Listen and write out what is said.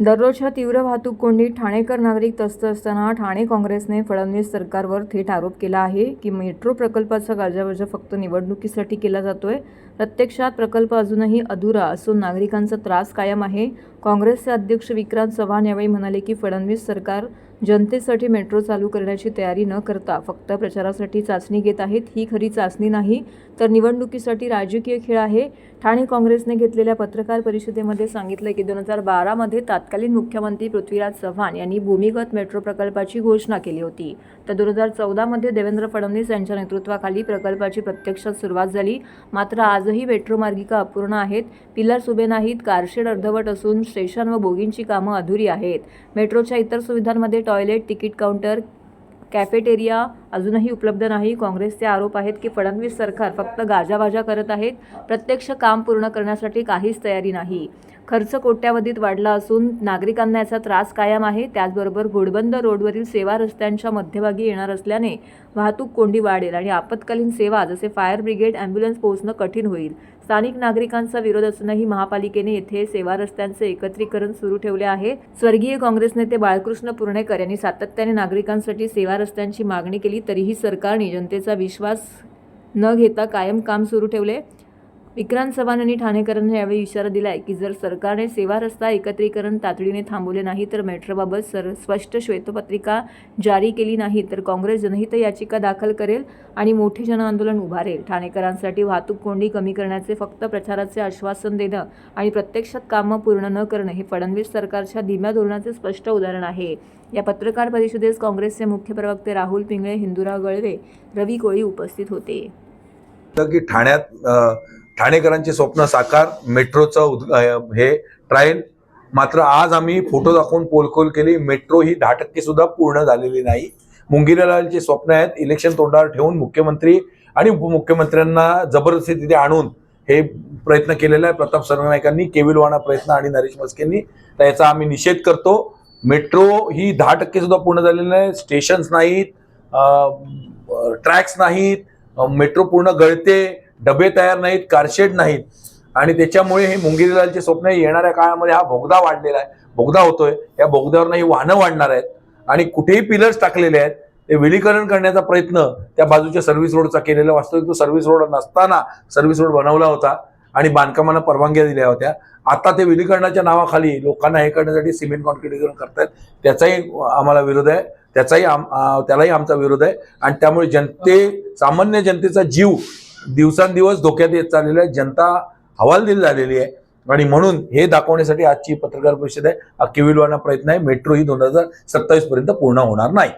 दररोजच्या तीव्र वाहतूक कोंडीत ठाणेकर नागरिक त्रस्त असताना ठाणे काँग्रेसने फडणवीस सरकारवर थेट आरोप केला आहे की मेट्रो प्रकल्पाचा गाजावाजा फक्त निवडणुकीसाठी केला जातोय. प्रत्यक्षात प्रकल्प अजूनही अधुरा असून नागरिकांचा त्रास कायम आहे. काँग्रेसचे अध्यक्ष विक्रांत चव्हाण यावेळी म्हणाले की फडणवीस सरकार जनतेसाठी मेट्रो चालू करण्याची तयारी न करता फक्त प्रचारासाठी चाचणी घेत आहेत. ही खरी चाचणी नाही तर निवडणुकीसाठी राजकीय खेळ आहे. ठाणे काँग्रेसने घेतलेल्या पत्रकार परिषदेमध्ये सांगितलं की दोन हजार बारामध्ये तत्कालीन मुख्यमंत्री पृथ्वीराज चव्हाण यांनी भूमिगत मेट्रो प्रकल्पाची घोषणा केली होती. तर दोन हजार चौदामध्ये देवेंद्र फडणवीस यांच्या नेतृत्वाखाली प्रकल्पाची प्रत्यक्षात सुरुवात झाली. मात्र आजही मेट्रो मार्गिका अपूर्ण आहेत. पिलर्स उभे नाहीत. कारशेड अर्धवट असून स्टेशन व बोगींची कामं अधुरी आहेत. मेट्रोच्या इतर सुविधांमध्ये टॉयलेट तिकीट काउंटर कॅफेटेरिया अजूनही उपलब्ध नाही. काँग्रेसचे आरोप आहेत की फडणवीस सरकार फक्त गाजावाजा करत आहेत. प्रत्यक्ष काम पूर्ण करण्यासाठी काहीच तयारी नाही. खर्च कोट्यावधीत वाढला असून नागरिकांना याचा त्रास कायम आहे. त्याचबरोबर घोडबंद रोडवरील सेवा रस्त्यांच्या मध्यभागी येणार असल्याने वाहतूक कोंडी वाढेल आणि आपत्कालीन सेवा जसे फायर ब्रिगेड ॲम्ब्युलन्स पोहोचणं कठीण होईल. स्थानिक नागरिकांचा विरोध असूनही महापालिकेने येथे सेवा रस्त्यांचे एकत्रीकरण सुरू ठेवले आहे. स्वर्गीय काँग्रेस नेते बाळकृष्ण पुर्णेकर यांनी सातत्याने नागरिकांसाठी सेवा रस्त्यांची मागणी केली. तरीही सरकारने जनतेचा विश्वास न घेता कायम काम सुरू ठेवले. विक्रांत चव्हाण ठाणेकरांना यावेळी इशारा दिलाय की जर सरकारने सेवा रस्ता एकत्रीकरण तातडीने थांबवले नाही तर मेट्रोबाबत सर स्पष्ट श्वेतपत्रिका जारी केली नाही तर काँग्रेस जनहित याचिका दाखल करेल आणि मोठे जनआंदोलन उभारेल. ठाणेकरांसाठी वाहतूक कोंडी कमी करण्याचे फक्त प्रचाराचे आश्वासन देणं आणि प्रत्यक्षात कामं पूर्ण न करणं हे फडणवीस सरकारच्या धीम्या धोरणाचे स्पष्ट उदाहरण आहे. या पत्रकार परिषदेत काँग्रेसचे मुख्य प्रवक्ते राहुल पिंगळे हिंदुराव गळवे रवी कोळी उपस्थित होते. की ठाण्यात ठाणेकरांचे स्वप्न साकार मेट्रोचं उद- हे ट्रायल मात्र आज आम्ही फोटो दाखवून पोलखोल केली. मेट्रो ही दहा टक्के सुद्धा पूर्ण झालेली नाही. मुंगिरेलालचे स्वप्न आहेत. इलेक्शन तोंडावर ठेवून मुख्यमंत्री आणि उपमुख्यमंत्र्यांना जबरदस्ती तिथे आणून हे प्रयत्न केलेला आहे. प्रताप सरनाईकांनी केविलवाणा प्रयत्न आणि नरेश मस्केंनी. तर याचा आम्ही निषेध करतो. मेट्रो ही दहा टक्के सुद्धा पूर्ण झालेली नाही. स्टेशन्स नाहीत ट्रॅक्स नाहीत. मेट्रो पूर्ण गळते. डबे तयार नाहीत कारशेड नाहीत. आणि त्याच्यामुळे हे मुंगिरीलालचे स्वप्न हे येणाऱ्या काळामध्ये हा बोगदा वाढलेला आहे. बोगदा होतोय. या बोगद्यावर वाहनं वाढणार आहेत. आणि कुठेही पिलर्स टाकलेले आहेत ते विलीकरण करण्याचा प्रयत्न त्या बाजूच्या सर्व्हिस रोडचा केलेला. वास्तविक तो सर्व्हिस रोड नसताना सर्व्हिस रोड बनवला होता आणि बांधकामांना परवानग्या दिल्या होत्या. आता ते विलीकरणाच्या नावाखाली लोकांना हे करण्यासाठी सिमेंट कॉन्क्रिटीकरण करतायत. त्याचाही आम्हाला विरोध आहे. त्याचाही आम- त्यालाही आमचा विरोध आहे. आणि त्यामुळे जनते सामान्य जनतेचा जीव दिवसांदिवस धोक्यात येत चाललेलं आहे. जनता हवालदिल झालेली आहे. आणि म्हणून हे दाखवण्यासाठी आजची पत्रकार परिषद आहे. हा केविलवाना प्रयत्न आहे. मेट्रो ही दोन हजार सत्तावीस पर्यंत पूर्ण होणार नाही.